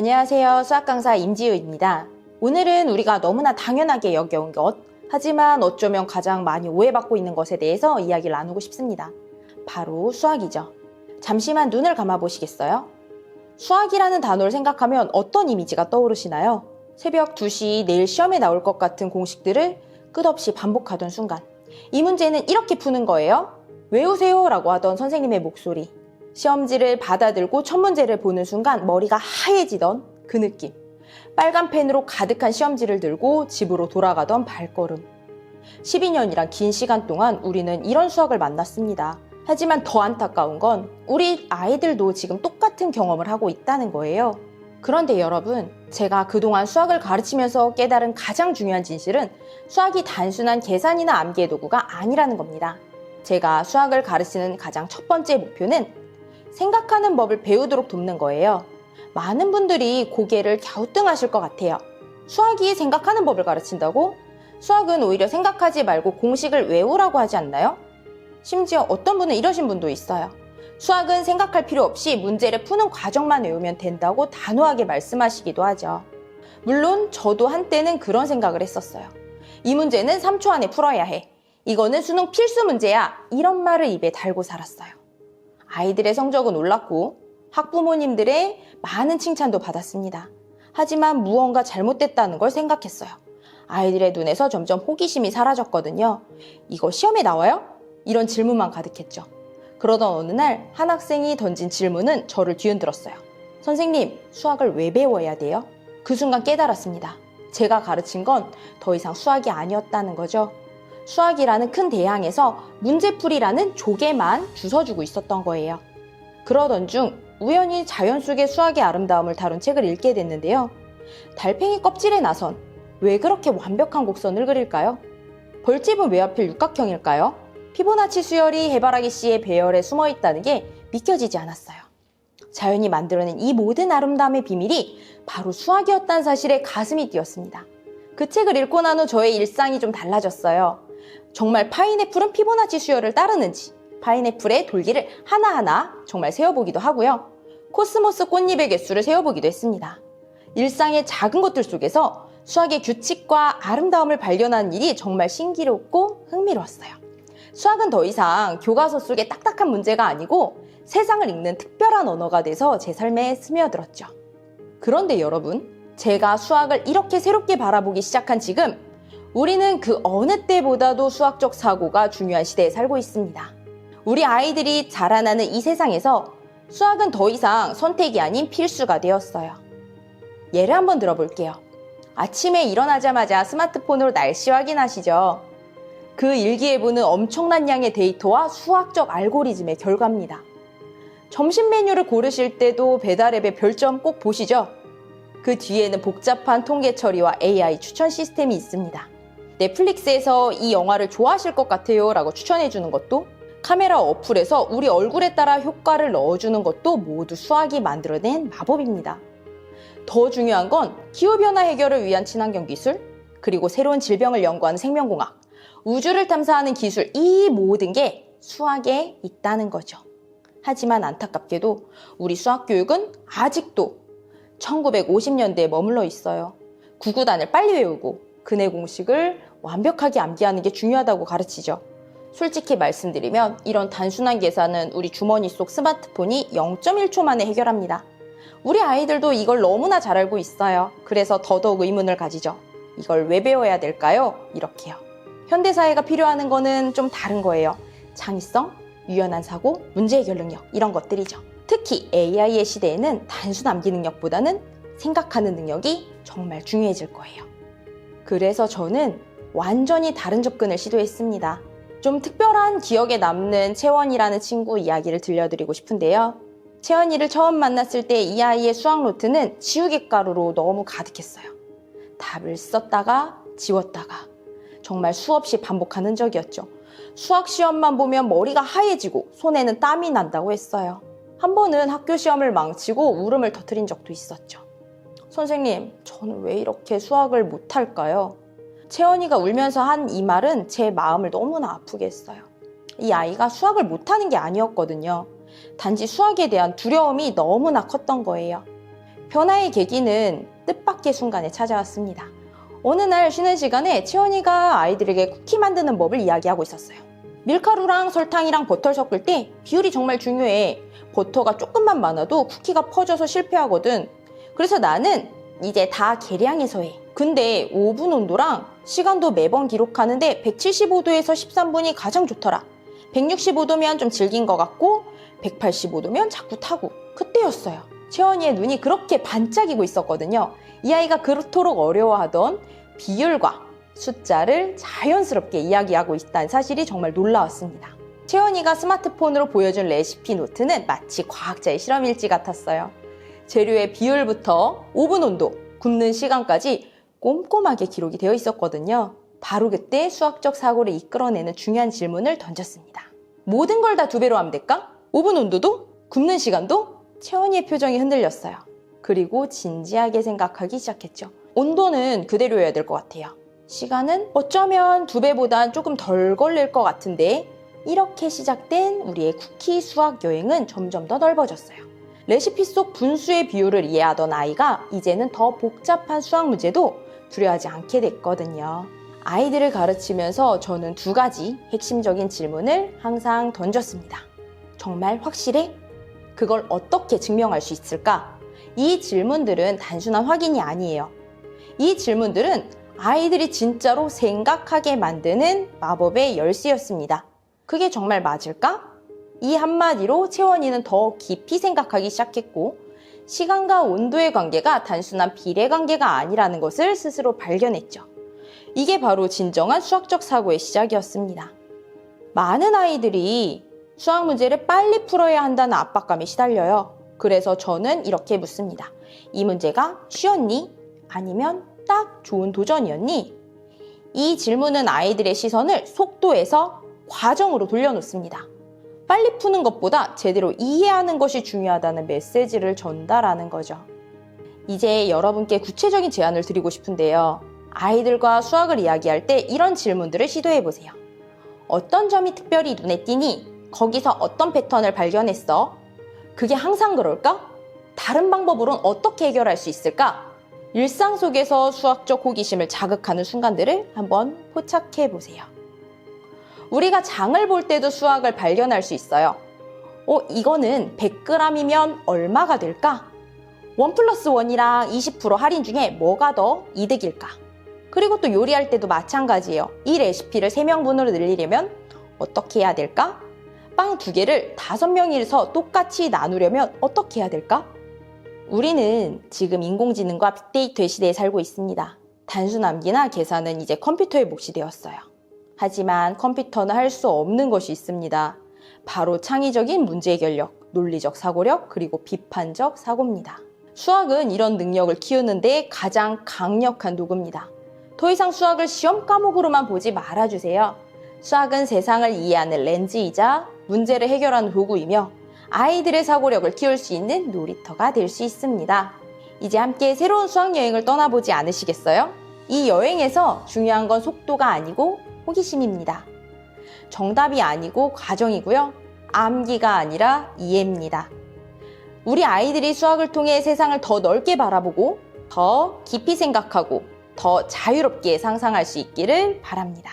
안녕하세요. 수학 강사 임지우입니다. 오늘은 우리가 너무나 당연하게 여겨온 것, 하지만 어쩌면 가장 많이 오해받고 있는 것에 대해서 이야기를 나누고 싶습니다. 바로 수학이죠. 잠시만 눈을 감아 보시겠어요? 수학이라는 단어를 생각하면 어떤 이미지가 떠오르시나요? 새벽 2시 내일 시험에 나올 것 같은 공식들을 끝없이 반복하던 순간. 이 문제는 이렇게 푸는 거예요. 외우세요 라고 하던 선생님의 목소리. 시험지를 받아들고 첫 문제를 보는 순간 머리가 하얘지던 그 느낌. 빨간 펜으로 가득한 시험지를 들고 집으로 돌아가던 발걸음. 12년이란 긴 시간 동안 우리는 이런 수학을 만났습니다. 하지만 더 안타까운 건 우리 아이들도 지금 똑같은 경험을 하고 있다는 거예요. 그런데 여러분, 제가 그동안 수학을 가르치면서 깨달은 가장 중요한 진실은 수학이 단순한 계산이나 암기의 도구가 아니라는 겁니다. 제가 수학을 가르치는 가장 첫 번째 목표는 생각하는 법을 배우도록 돕는 거예요. 많은 분들이 고개를 갸우뚱하실 것 같아요. 수학이 생각하는 법을 가르친다고? 수학은 오히려 생각하지 말고 공식을 외우라고 하지 않나요? 심지어 어떤 분은 이러신 분도 있어요. 수학은 생각할 필요 없이 문제를 푸는 과정만 외우면 된다고 단호하게 말씀하시기도 하죠. 물론 저도 한때는 그런 생각을 했었어요. 이 문제는 3초 안에 풀어야 해. 이거는 수능 필수 문제야. 이런 말을 입에 달고 살았어요. 아이들의 성적은 올랐고 학부모님들의 많은 칭찬도 받았습니다. 하지만 무언가 잘못됐다는 걸 생각했어요. 아이들의 눈에서 점점 호기심이 사라졌거든요. 이거 시험에 나와요? 이런 질문만 가득했죠. 그러던 어느 날 한 학생이 던진 질문은 저를 뒤흔들었어요. 선생님, 수학을 왜 배워야 돼요? 그 순간 깨달았습니다. 제가 가르친 건 더 이상 수학이 아니었다는 거죠. 수학이라는 큰 대양에서 문제풀이라는 조개만 주워주고 있었던 거예요. 그러던 중 우연히 자연 속의 수학의 아름다움을 다룬 책을 읽게 됐는데요. 달팽이 껍질에 나선 왜 그렇게 완벽한 곡선을 그릴까요? 벌집은 왜 하필 육각형일까요? 피보나치 수열이 해바라기 씨의 배열에 숨어 있다는 게 믿겨지지 않았어요. 자연이 만들어낸 이 모든 아름다움의 비밀이 바로 수학이었다는 사실에 가슴이 뛰었습니다. 그 책을 읽고 난 후 저의 일상이 좀 달라졌어요. 정말 파인애플은 피보나치 수열을 따르는지, 파인애플의 돌기를 하나하나 정말 세어보기도 하고요. 코스모스 꽃잎의 개수를 세어보기도 했습니다. 일상의 작은 것들 속에서 수학의 규칙과 아름다움을 발견하는 일이 정말 신기롭고 흥미로웠어요. 수학은 더 이상 교과서 속의 딱딱한 문제가 아니고 세상을 읽는 특별한 언어가 돼서 제 삶에 스며들었죠. 그런데 여러분, 제가 수학을 이렇게 새롭게 바라보기 시작한 지금, 우리는 그 어느 때보다도 수학적 사고가 중요한 시대에 살고 있습니다. 우리 아이들이 자라나는 이 세상에서 수학은 더 이상 선택이 아닌 필수가 되었어요. 예를 한번 들어볼게요. 아침에 일어나자마자 스마트폰으로 날씨 확인하시죠? 그 일기예보는 엄청난 양의 데이터와 수학적 알고리즘의 결과입니다. 점심 메뉴를 고르실 때도 배달앱의 별점 꼭 보시죠? 그 뒤에는 복잡한 통계 처리와 AI 추천 시스템이 있습니다. 넷플릭스에서 이 영화를 좋아하실 것 같아요 라고 추천해주는 것도 카메라 어플에서 우리 얼굴에 따라 효과를 넣어주는 것도 모두 수학이 만들어낸 마법입니다. 더 중요한 건 기후변화 해결을 위한 친환경 기술, 그리고 새로운 질병을 연구하는 생명공학, 우주를 탐사하는 기술, 이 모든 게 수학에 있다는 거죠. 하지만 안타깝게도 우리 수학 교육은 아직도 1950년대에 머물러 있어요. 구구단을 빨리 외우고 근해 공식을 완벽하게 암기하는 게 중요하다고 가르치죠. 솔직히 말씀드리면 이런 단순한 계산은 우리 주머니 속 스마트폰이 0.1초 만에 해결합니다. 우리 아이들도 이걸 너무나 잘 알고 있어요. 그래서 더더욱 의문을 가지죠. 이걸 왜 배워야 될까요? 이렇게요. 현대사회가 필요하는 거는 좀 다른 거예요. 창의성, 유연한 사고, 문제 해결 능력 이런 것들이죠. 특히 AI의 시대에는 단순 암기 능력보다는 생각하는 능력이 정말 중요해질 거예요. 그래서 저는 완전히 다른 접근을 시도했습니다. 좀 특별한 기억에 남는 채원이라는 친구 이야기를 들려드리고 싶은데요. 채원이를 처음 만났을 때 이 아이의 수학 노트는 지우개 가루로 너무 가득했어요. 답을 썼다가 지웠다가 정말 수없이 반복한 흔적이었죠. 수학 시험만 보면 머리가 하얘지고 손에는 땀이 난다고 했어요. 한 번은 학교 시험을 망치고 울음을 터뜨린 적도 있었죠. 선생님, 저는 왜 이렇게 수학을 못할까요? 채원이가 울면서 한 이 말은 제 마음을 너무나 아프게 했어요. 이 아이가 수학을 못하는 게 아니었거든요. 단지 수학에 대한 두려움이 너무나 컸던 거예요. 변화의 계기는 뜻밖의 순간에 찾아왔습니다. 어느 날 쉬는 시간에 채원이가 아이들에게 쿠키 만드는 법을 이야기하고 있었어요. 밀가루랑 설탕이랑 버터를 섞을 때 비율이 정말 중요해. 버터가 조금만 많아도 쿠키가 퍼져서 실패하거든. 그래서 나는 이제 다 계량해서 해. 근데 오븐 온도랑 시간도 매번 기록하는데 175도에서 13분이 가장 좋더라. 165도면 좀 질긴 것 같고 185도면 자꾸 타고 그때였어요. 채원이의 눈이 그렇게 반짝이고 있었거든요. 이 아이가 그토록 어려워하던 비율과 숫자를 자연스럽게 이야기하고 있다는 사실이 정말 놀라웠습니다. 채원이가 스마트폰으로 보여준 레시피 노트는 마치 과학자의 실험일지 같았어요. 재료의 비율부터 오븐 온도, 굽는 시간까지 꼼꼼하게 기록이 되어 있었거든요. 바로 그때 수학적 사고를 이끌어내는 중요한 질문을 던졌습니다. 모든 걸 다 두 배로 하면 될까? 오븐 온도도? 굽는 시간도? 채원이의 표정이 흔들렸어요. 그리고 진지하게 생각하기 시작했죠. 온도는 그대로여야 될 것 같아요. 시간은 어쩌면 두 배보단 조금 덜 걸릴 것 같은데 이렇게 시작된 우리의 쿠키 수학 여행은 점점 더 넓어졌어요. 레시피 속 분수의 비율을 이해하던 아이가 이제는 더 복잡한 수학 문제도 두려워하지 않게 됐거든요. 아이들을 가르치면서 저는 두 가지 핵심적인 질문을 항상 던졌습니다. 정말 확실해? 그걸 어떻게 증명할 수 있을까? 이 질문들은 단순한 확인이 아니에요. 이 질문들은 아이들이 진짜로 생각하게 만드는 마법의 열쇠였습니다. 그게 정말 맞을까? 이 한마디로 채원이는 더 깊이 생각하기 시작했고, 시간과 온도의 관계가 단순한 비례 관계가 아니라는 것을 스스로 발견했죠. 이게 바로 진정한 수학적 사고의 시작이었습니다. 많은 아이들이 수학 문제를 빨리 풀어야 한다는 압박감에 시달려요. 그래서 저는 이렇게 묻습니다. 이 문제가 쉬웠니? 아니면 딱 좋은 도전이었니? 이 질문은 아이들의 시선을 속도에서 과정으로 돌려놓습니다. 빨리 푸는 것보다 제대로 이해하는 것이 중요하다는 메시지를 전달하는 거죠. 이제 여러분께 구체적인 제안을 드리고 싶은데요. 아이들과 수학을 이야기할 때 이런 질문들을 시도해 보세요. 어떤 점이 특별히 눈에 띄니? 거기서 어떤 패턴을 발견했어? 그게 항상 그럴까? 다른 방법으론 어떻게 해결할 수 있을까? 일상 속에서 수학적 호기심을 자극하는 순간들을 한번 포착해 보세요. 우리가 장을 볼 때도 수학을 발견할 수 있어요. 어, 이거는 100g이면 얼마가 될까? 원 플러스 원이랑 20% 할인 중에 뭐가 더 이득일까? 그리고 또 요리할 때도 마찬가지예요. 이 레시피를 3명분으로 늘리려면 어떻게 해야 될까? 빵 두 개를 다섯 명이서 똑같이 나누려면 어떻게 해야 될까? 우리는 지금 인공지능과 빅데이터의 시대에 살고 있습니다. 단순 암기나 계산은 이제 컴퓨터의 몫이 되었어요. 하지만 컴퓨터는 할 수 없는 것이 있습니다. 바로 창의적인 문제 해결력, 논리적 사고력, 그리고 비판적 사고입니다. 수학은 이런 능력을 키우는데 가장 강력한 도구입니다. 더 이상 수학을 시험 과목으로만 보지 말아주세요. 수학은 세상을 이해하는 렌즈이자 문제를 해결하는 도구이며 아이들의 사고력을 키울 수 있는 놀이터가 될 수 있습니다. 이제 함께 새로운 수학 여행을 떠나보지 않으시겠어요? 이 여행에서 중요한 건 속도가 아니고 호기심입니다. 정답이 아니고 과정이고요. 암기가 아니라 이해입니다. 우리 아이들이 수학을 통해 세상을 더 넓게 바라보고 더 깊이 생각하고 더 자유롭게 상상할 수 있기를 바랍니다.